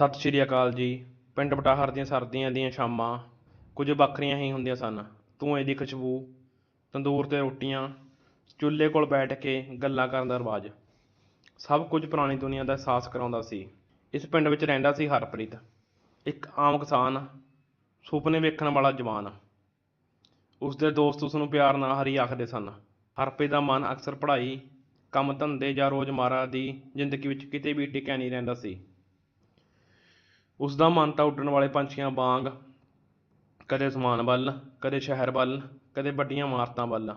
ਸਤਿ ਸ਼੍ਰੀ ਅਕਾਲ ਜੀ। ਪਿੰਡ ਬਟਾਹਰ ਦੀਆਂ ਸਰਦੀਆਂ ਦੀਆਂ ਸ਼ਾਮਾਂ ਕੁਝ ਵੱਖਰੀਆਂ ਹੀ ਹੁੰਦੀਆਂ ਸਨ। ਧੂੰਏ ਦੀ ਖੁਸ਼ਬੂ, ਤੰਦੂਰ 'ਤੇ ਰੋਟੀਆਂ, ਚੁੱਲ੍ਹੇ ਕੋਲ ਬੈਠ ਕੇ ਗੱਲਾਂ ਕਰਨ ਦਾ ਰਿਵਾਜ। ਸਭ ਕੁਝ ਪੁਰਾਣੀ ਦੁਨੀਆ ਦਾ ਅਹਿਸਾਸ ਕਰਾਉਂਦਾ ਸੀ। ਇਸ ਪਿੰਡ ਵਿੱਚ ਰਹਿੰਦਾ ਸੀ ਹਰਪ੍ਰੀਤ। ਇੱਕ ਆਮ ਕਿਸਾਨ, ਸੁਪਨੇ ਵੇਖਣ ਵਾਲਾ ਜਵਾਨ। ਉਸ ਦੇ ਦੋਸਤ ਉਸ ਨੂੰ ਪਿਆਰ ਨਾਲ ਹਰੀ ਆਖਦੇ ਸਨ। ਹਰਪ੍ਰੀਤ ਦਾ ਮਨ ਅਕਸਰ ਪੜ੍ਹਾਈ, ਕੰਮ ਧੰਦੇ ਜਾਂ ਰੋਜ਼ਮਰਰਾ ਦੀ ਜ਼ਿੰਦਗੀ ਵਿੱਚ ਕਿਤੇ ਵੀ ਟਿਕਿਆ ਨਹੀਂ ਰਹਿੰਦਾ ਸੀ। ਉਸ ਦਾ ਮਨ ਤਾਂ ਉੱਡਣ ਵਾਲੇ ਪੰਛੀਆਂ ਵਾਂਗ, ਕਦੇ ਅਸਮਾਨ ਵੱਲ, ਕਦੇ ਸ਼ਹਿਰ ਵੱਲ, ਕਦੇ ਵੱਡੀਆਂ ਇਮਾਰਤਾਂ ਵੱਲ।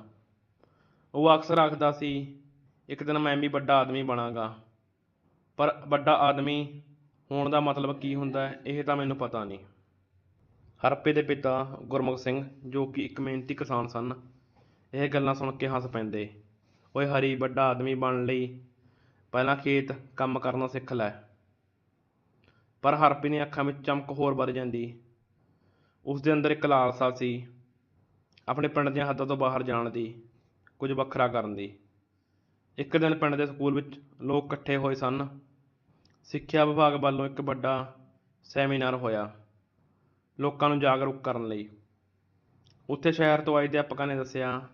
ਉਹ ਅਕਸਰ ਆਖਦਾ ਸੀ, ਇੱਕ ਦਿਨ ਮੈਂ ਵੀ ਵੱਡਾ ਆਦਮੀ ਬਣਾਂਗਾ। ਪਰ ਵੱਡਾ ਆਦਮੀ ਹੋਣ ਦਾ ਮਤਲਬ ਕੀ ਹੁੰਦਾ ਹੈ, ਇਹ ਤਾਂ ਮੈਨੂੰ ਪਤਾ ਨਹੀਂ। ਹਰਪੇ ਦੇ ਪਿਤਾ ਗੁਰਮੁਖ ਸਿੰਘ, ਜੋ ਕਿ ਇੱਕ ਮਿਹਨਤੀ ਕਿਸਾਨ ਸਨ, ਇਹ ਗੱਲਾਂ ਸੁਣ ਕੇ ਹੱਸ ਪੈਂਦੇ। ਓਏ ਹਰੀ, ਵੱਡਾ ਆਦਮੀ ਬਣਨ ਲਈ ਪਹਿਲਾਂ ਖੇਤ ਕੰਮ ਕਰਨਾ ਸਿੱਖ ਲੈ। ਪਰ ਹਰਪੀ ਦੀਆਂ ਅੱਖਾਂ ਵਿੱਚ ਚਮਕ ਹੋਰ ਵੱਧ ਜਾਂਦੀ। ਉਸ ਦੇ ਅੰਦਰ ਇੱਕ ਲਾਲਸਾ ਸੀ। ਆਪਣੇ ਪਿੰਡ ਦੀਆਂ ਹੱਦਾਂ ਤੋਂ ਬਾਹਰ ਜਾਣ ਦੀ, ਕੁਝ ਵੱਖਰਾ ਕਰਨ ਦੀ। ਇੱਕ ਦਿਨ ਪਿੰਡ ਦੇ ਸਕੂਲ ਵਿੱਚ ਲੋਕ ਇਕੱਠੇ ਹੋਏ ਸਨ। ਸਿੱਖਿਆ ਵਿਭਾਗ ਵੱਲੋਂ ਇੱਕ ਵੱਡਾ ਸੈਮੀਨਾਰ ਹੋਇਆ, ਲੋਕਾਂ ਨੂੰ ਜਾਗਰੂਕ ਕਰਨ ਲਈ। ਉੱਥੇ ਸ਼ਹਿਰ ਤੋਂ ਆਏ ਅਧਿਆਪਕਾਂ ਨੇ ਦੱਸਿਆ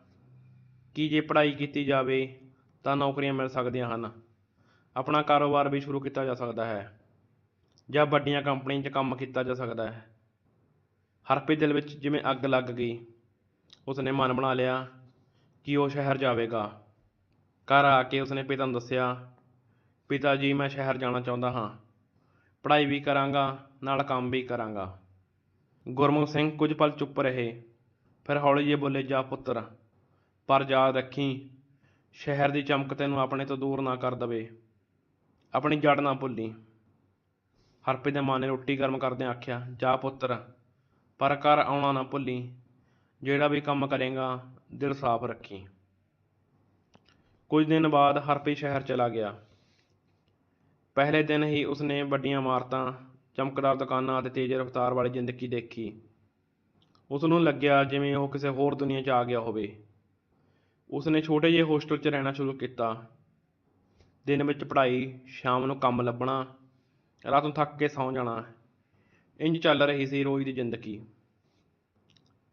ਕਿ ਜੇ ਪੜ੍ਹਾਈ ਕੀਤੀ ਜਾਵੇ ਤਾਂ ਨੌਕਰੀਆਂ ਮਿਲ ਸਕਦੀਆਂ ਹਨ। ਆਪਣਾ ਕਾਰੋਬਾਰ ਵੀ ਸ਼ੁਰੂ ਕੀਤਾ ਜਾ ਸਕਦਾ ਹੈ। ਜਾਂ ਵੱਡੀਆਂ ਕੰਪਨੀਆਂ 'ਚ ਕੰਮ ਕੀਤਾ ਜਾ ਸਕਦਾ ਹੈ। ਹਰਪ੍ਰੀਤ ਦਿਲ ਵਿੱਚ ਜਿਵੇਂ ਅੱਗ ਲੱਗ ਗਈ, ਉਸਨੇ ਮਨ ਬਣਾ ਲਿਆ ਕਿ ਉਹ ਸ਼ਹਿਰ ਜਾਵੇਗਾ। ਘਰ ਆ ਕੇ ਉਸਨੇ ਪਿਤਾ ਨੂੰ ਦੱਸਿਆ, ਪਿਤਾ ਜੀ, ਮੈਂ ਸ਼ਹਿਰ ਜਾਣਾ ਚਾਹੁੰਦਾ ਹਾਂ। ਪੜ੍ਹਾਈ ਵੀ ਕਰਾਂਗਾ, ਨਾਲ ਕੰਮ ਵੀ ਕਰਾਂਗਾ। ਗੁਰਮੁਖ ਸਿੰਘ, ਕੁਝ ਪਲ ਚੁੱਪ ਰਹੇ। ਫਿਰ ਹੌਲੀ ਜਿਹੇ ਬੋਲੇ, ਜਾ ਪੁੱਤਰ, ਪਰ ਯਾਦ ਰੱਖੀ, ਸ਼ਹਿਰ ਦੀ ਚਮਕ ਤੈਨੂੰ ਆਪਣੇ ਤੋਂ ਦੂਰ ਨਾ ਕਰ ਦਵੇ। ਆਪਣੀ ਜੜ ਨਾ ਭੁੱਲੀ। ਹਰਪ੍ਰੀਤ ਦੇ ਮਾਂ ਨੇ ਰੋਟੀ ਗਰਮ ਕਰਦਿਆਂ ਆਖਿਆ, ਜਾ ਪੁੱਤਰ, ਪਰ ਘਰ ਆਉਣਾ ਨਾ ਭੁੱਲੀ। ਜਿਹੜਾ ਵੀ ਕੰਮ ਕਰੇਗਾ, ਦਿਲ ਸਾਫ਼ ਰੱਖੀ। ਕੁਝ ਦਿਨ ਬਾਅਦ ਹਰਪ੍ਰੀਤ ਸ਼ਹਿਰ ਚਲਾ ਗਿਆ। ਪਹਿਲੇ ਦਿਨ ਹੀ ਉਸਨੇ ਵੱਡੀਆਂ ਇਮਾਰਤਾਂ, ਚਮਕਦਾਰ ਦੁਕਾਨਾਂ ਅਤੇ ਤੇਜ਼ ਰਫ਼ਤਾਰ ਵਾਲੀ ਜ਼ਿੰਦਗੀ ਦੇਖੀ। ਉਸ ਨੂੰ ਲੱਗਿਆ ਜਿਵੇਂ ਉਹ ਕਿਸੇ ਹੋਰ ਦੁਨੀਆ 'ਚ ਆ ਗਿਆ ਹੋਵੇ। ਉਸਨੇ ਛੋਟੇ ਜਿਹੇ ਹੋਸਟਲ 'ਚ ਰਹਿਣਾ ਸ਼ੁਰੂ ਕੀਤਾ। ਦਿਨ ਵਿੱਚ ਪੜ੍ਹਾਈ, ਸ਼ਾਮ ਨੂੰ ਕੰਮ ਲੱਭਣਾ ਰਾਤ ਨੂੰ ਥੱਕ ਕੇ ਸੌਂ ਜਾਣਾ ਇੰਜ ਚੱਲ ਰਹੀ ਸੀ ਰੋਜ਼ ਦੀ ਜ਼ਿੰਦਗੀ।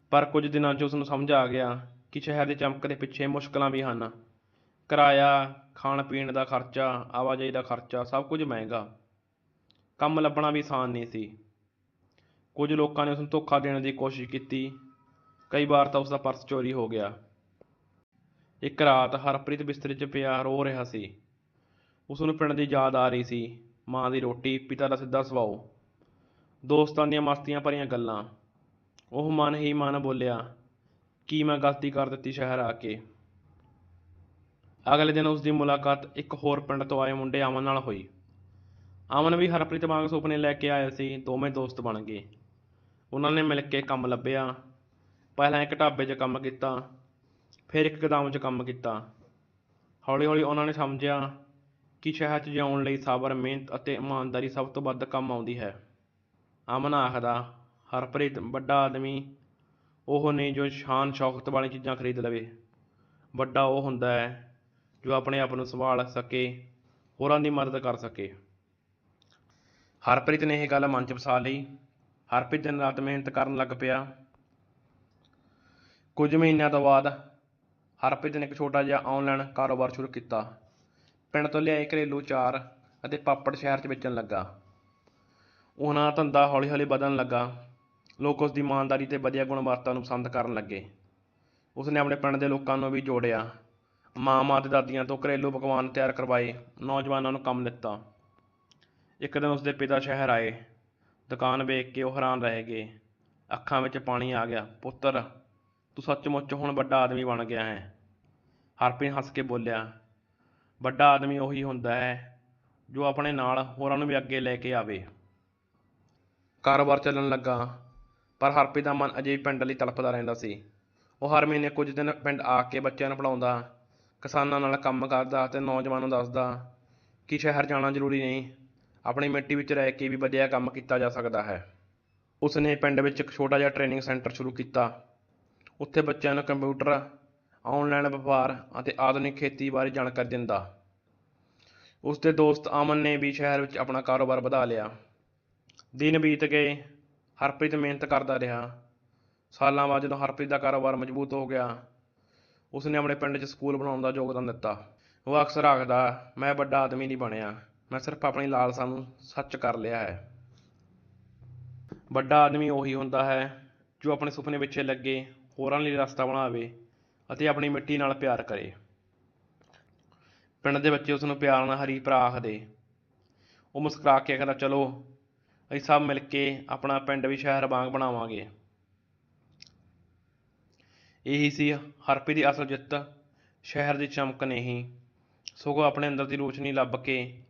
ਪਰ ਕੁਝ ਦਿਨਾਂ 'ਚ ਉਸ ਨੂੰ ਸਮਝ ਆ ਗਿਆ ਕਿ ਸ਼ਹਿਰ ਦੇ ਚਮਕ ਦੇ ਪਿੱਛੇ ਮੁਸ਼ਕਲਾਂ ਵੀ ਹਨ। ਕਿਰਾਇਆ ਖਾਣ ਪੀਣ ਦਾ ਖਰਚਾ, ਆਵਾਜਾਈ ਦਾ ਖਰਚਾ, ਸਭ ਕੁਝ ਮਹਿੰਗਾ। ਕੰਮ ਲੱਭਣਾ ਵੀ ਆਸਾਨ ਨਹੀਂ ਸੀ। ਕੁਝ ਲੋਕਾਂ ਨੇ ਉਸ ਨੂੰ ਧੋਖਾ ਦੇਣ ਦੀ ਕੋਸ਼ਿਸ਼ ਕੀਤੀ। ਕਈ ਵਾਰ ਤਾਂ ਉਸ ਦਾ ਪਰਸ ਚੋਰੀ ਹੋ ਗਿਆ। ਇੱਕ ਰਾਤ ਹਰਪ੍ਰੀਤ ਬਿਸਤਰੇ 'ਚ ਪਿਆ ਰੋ ਰਿਹਾ ਸੀ। ਉਸ ਨੂੰ ਪਿੰਡ ਦੀ ਯਾਦ ਆ ਰਹੀ ਸੀ। ਮਾਂ ਦੀ ਰੋਟੀ, ਪਿਤਾ ਦਾ ਸਿੱਧਾ ਸੁਭਾਅ। ਦੋਸਤਾਂ ਦੀਆਂ ਮਸਤੀਆਂ ਭਰੀਆਂ ਗੱਲਾਂ। ਉਹ ਮਨ ਹੀ ਮਨ ਬੋਲਿਆ, ਕੀ ਮੈਂ ਗਲਤੀ ਕਰ ਦਿੱਤੀ ਸ਼ਹਿਰ ਆ ਕੇ? ਅਗਲੇ ਦਿਨ ਉਸ ਦੀ ਮੁਲਾਕਾਤ ਇੱਕ ਹੋਰ ਪਿੰਡ ਤੋਂ ਆਏ ਮੁੰਡੇ ਅਮਨ ਨਾਲ ਹੋਈ। ਅਮਨ ਵੀ ਹਰਪ੍ਰੀਤ ਵਾਂਗ ਸੁਪਨੇ ਲੈ ਕੇ ਆਇਆ ਸੀ, ਦੋਵੇਂ ਦੋਸਤ ਬਣ ਗਏ। ਉਹਨਾਂ ਨੇ ਮਿਲ ਕੇ ਕੰਮ ਲੱਭਿਆ। ਪਹਿਲਾਂ ਇੱਕ ਢਾਬੇ 'ਚ ਕੰਮ ਕੀਤਾ, ਫਿਰ ਇੱਕ ਗੋਦਾਮ 'ਚ ਕੰਮ ਕੀਤਾ। ਹੌਲੀ ਹੌਲੀ ਉਹਨਾਂ ਨੇ ਸਮਝਿਆ ਕਿ ਸ਼ਹਿਰ 'ਚ ਜਿਉਣ ਲਈ ਸਬਰ, ਮਿਹਨਤ ਅਤੇ ਇਮਾਨਦਾਰੀ ਸਭ ਤੋਂ ਵੱਧ ਕੰਮ ਆਉਂਦੀ ਹੈ। ਅਮਨ ਆਖਦਾ, ਹਰਪ੍ਰੀਤ, ਵੱਡਾ ਆਦਮੀ, ਉਹ ਨਹੀਂ ਜੋ ਸ਼ਾਨ ਸ਼ੌਕਤ ਵਾਲੀਆਂ ਚੀਜ਼ਾਂ ਖਰੀਦ ਲਵੇ। ਵੱਡਾ ਉਹ ਹੁੰਦਾ ਹੈ ਜੋ ਆਪਣੇ ਆਪ ਨੂੰ ਸੰਭਾਲ ਸਕੇ, ਹੋਰਾਂ ਦੀ ਮਦਦ ਕਰ ਸਕੇ। ਹਰਪ੍ਰੀਤ ਨੇ ਇਹ ਗੱਲ ਮਨ 'ਚ ਵਸਾ ਲਈ। ਹਰਪ੍ਰੀਤ ਦਿਨ ਰਾਤ ਮਿਹਨਤ ਕਰਨ ਲੱਗ ਪਿਆ। ਕੁਝ ਮਹੀਨਿਆਂ ਤੋਂ ਬਾਅਦ ਹਰਪ੍ਰੀਤ ਨੇ ਇੱਕ ਛੋਟਾ ਜਿਹਾ ਆਨਲਾਈਨ ਕਾਰੋਬਾਰ ਸ਼ੁਰੂ ਕੀਤਾ। ਪਿੰਡ ਤੋਂ ਲਿਆਏ ਘਰੇਲੂ ਚਾਰ ਅਤੇ ਪਾਪੜ ਸ਼ਹਿਰ 'ਚ ਵੇਚਣ ਲੱਗਾ। ਉਹਨਾਂ ਦਾ ਧੰਦਾ ਹੌਲੀ ਹੌਲੀ ਵਧਣ ਲੱਗਾ। ਲੋਕ ਉਸ ਦੀ ਇਮਾਨਦਾਰੀ ਤੇ ਵਧੀਆ ਗੁਣਵੱਤਾ ਨੂੰ ਪਸੰਦ ਕਰਨ ਲੱਗੇ। ਉਸਨੇ ਆਪਣੇ ਪਿੰਡ ਦੇ ਲੋਕਾਂ ਨੂੰ ਵੀ ਜੋੜਿਆ। ਮਾਂ ਅਤੇ ਦਾਦੀਆਂ ਤੋਂ ਘਰੇਲੂ ਪਕਵਾਨ ਤਿਆਰ ਕਰਵਾਏ। ਨੌਜਵਾਨਾਂ ਨੂੰ ਕੰਮ ਦਿੱਤਾ। ਇੱਕ ਦਿਨ ਉਸਦੇ ਪਿਤਾ ਸ਼ਹਿਰ ਆਏ। ਦੁਕਾਨ ਵੇਖ ਕੇ ਉਹ ਹੈਰਾਨ ਰਹਿ ਗਏ। ਅੱਖਾਂ ਵਿੱਚ ਪਾਣੀ ਆ ਗਿਆ। ਪੁੱਤਰ, ਤੂੰ ਸੱਚਮੁੱਚ ਹੁਣ ਵੱਡਾ ਆਦਮੀ ਬਣ ਗਿਆ ਹੈ। ਹਰਪ੍ਰੀਤ ਹੱਸ ਕੇ ਬੋਲਿਆ ਵੱਡਾ ਆਦਮੀ ਉਹੀ ਹੁੰਦਾ ਹੈ, ਜੋ ਆਪਣੇ ਨਾਲ ਹੋਰਾਂ ਨੂੰ ਵੀ ਅੱਗੇ ਲੈ ਕੇ ਆਵੇ। ਕਾਰੋਬਾਰ ਚੱਲਣ ਲੱਗਾ, ਪਰ ਹਰਪ੍ਰੀਤ ਦਾ ਮਨ ਅਜੇ ਵੀ ਪਿੰਡ ਲਈ ਤੜਫਦਾ ਰਹਿੰਦਾ ਸੀ। ਉਹ ਹਰ ਮਹੀਨੇ ਕੁਝ ਦਿਨ ਪਿੰਡ ਆ ਕੇ ਬੱਚਿਆਂ ਨੂੰ ਪੜ੍ਹਾਉਂਦਾ, ਕਿਸਾਨਾਂ ਨਾਲ ਕੰਮ ਕਰਦਾ ਅਤੇ ਨੌਜਵਾਨਾਂ ਨੂੰ ਦੱਸਦਾ ਕਿ ਸ਼ਹਿਰ ਜਾਣਾ ਜ਼ਰੂਰੀ ਨਹੀਂ, ਆਪਣੀ ਮਿੱਟੀ ਵਿੱਚ ਰਹਿ ਕੇ ਵੀ ਵਧੀਆ ਕੰਮ ਕੀਤਾ ਜਾ ਸਕਦਾ ਹੈ। ਉਸਨੇ ਪਿੰਡ ਵਿੱਚ ਇੱਕ ਛੋਟਾ ਜਿਹਾ ਟ੍ਰੇਨਿੰਗ ਸੈਂਟਰ ਸ਼ੁਰੂ ਕੀਤਾ। ਉੱਥੇ ਬੱਚਿਆਂ ਨੂੰ ਕੰਪਿਊਟਰ ਆਨਲਾਈਨ ਵਪਾਰ ਅਤੇ ਆਧੁਨਿਕ ਖੇਤੀ ਬਾਰੇ ਜਾਣਕਾਰੀ ਦਿੰਦਾ। ਉਸ ਦੇ ਦੋਸਤ ਅਮਨ ਨੇ ਵੀ ਸ਼ਹਿਰ ਵਿੱਚ ਆਪਣਾ ਕਾਰੋਬਾਰ ਵਧਾ ਲਿਆ। ਦਿਨ ਬੀਤ ਗਏ, ਹਰਪ੍ਰੀਤ ਮਿਹਨਤ ਕਰਦਾ ਰਿਹਾ। ਸਾਲਾਂ ਬਾਅਦ ਜਦੋਂ ਹਰਪ੍ਰੀਤ ਦਾ ਕਾਰੋਬਾਰ ਮਜ਼ਬੂਤ ਹੋ ਗਿਆ, ਉਸਨੇ ਆਪਣੇ ਪਿੰਡ 'ਚ ਸਕੂਲ ਬਣਾਉਣ ਦਾ ਯੋਗਦਾਨ ਦਿੱਤਾ। ਉਹ ਅਕਸਰ ਆਖਦਾ, ਮੈਂ ਵੱਡਾ ਆਦਮੀ ਨਹੀਂ ਬਣਿਆ, ਮੈਂ ਸਿਰਫ ਆਪਣੀ ਲਾਲਸਾ ਨੂੰ ਸੱਚ ਕਰ ਲਿਆ ਹੈ। ਵੱਡਾ ਆਦਮੀ ਉਹੀ ਹੁੰਦਾ ਹੈ ਜੋ ਆਪਣੇ ਸੁਪਨੇ ਪਿੱਛੇ ਲੱਗੇ, ਹੋਰਾਂ ਲਈ ਰਸਤਾ ਬਣਾਵੇ ਅਤੇ ਆਪਣੀ ਮਿੱਟੀ ਨਾਲ ਪਿਆਰ ਕਰੇ। ਪਿੰਡ ਦੇ ਬੱਚੇ ਉਸ ਨੂੰ ਪਿਆਰ ਨਾਲ ਹਰੀ ਭਰਾ ਆਖਦੇ। ਉਹ ਮੁਸਕਰਾ ਕੇ ਕਹਿੰਦਾ ਚਲੋ, ਅਸੀਂ ਸਭ ਮਿਲ ਕੇ ਆਪਣਾ ਪਿੰਡ ਵੀ ਸ਼ਹਿਰ ਵਾਂਗ ਬਣਾਵਾਂਗੇ। ਇਹੀ ਸੀ ਹਰਪੀ ਦੀ ਅਸਲ ਜਿੱਤ। ਸ਼ਹਿਰ ਦੀ ਚਮਕ ਨਹੀਂ, ਸਗੋਂ ਆਪਣੇ ਅੰਦਰ ਦੀ ਰੋਸ਼ਨੀ ਲੱਭ ਕੇ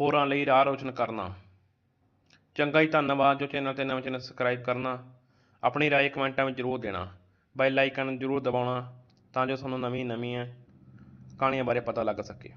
ਹੋਰਾਂ ਲਈ ਰਾਹ ਰੋਸ਼ਨ ਕਰਨਾ। ਚੰਗਾ ਹੀ ਧੰਨਵਾਦ ਜੋ ਚੈਨਲ ਤੇ ਨਵੇਂ ਚੈਨਲ ਸਬਸਕ੍ਰਾਈਬ ਕਰਨਾ। ਆਪਣੀ ਰਾਏ ਕਮੈਂਟਾਂ ਵਿੱਚ ਜ਼ਰੂਰ ਦੇਣਾ। ਬੈਲ ਆਈਕਨ ਜ਼ਰੂਰ ਦਬਾਉਣਾ ਤਾਂ ਜੋ ਤੁਹਾਨੂੰ ਨਵੀਂ ਨਵੀਆਂ ਕਹਾਣੀਆਂ ਬਾਰੇ ਪਤਾ ਲੱਗ ਸਕੇ।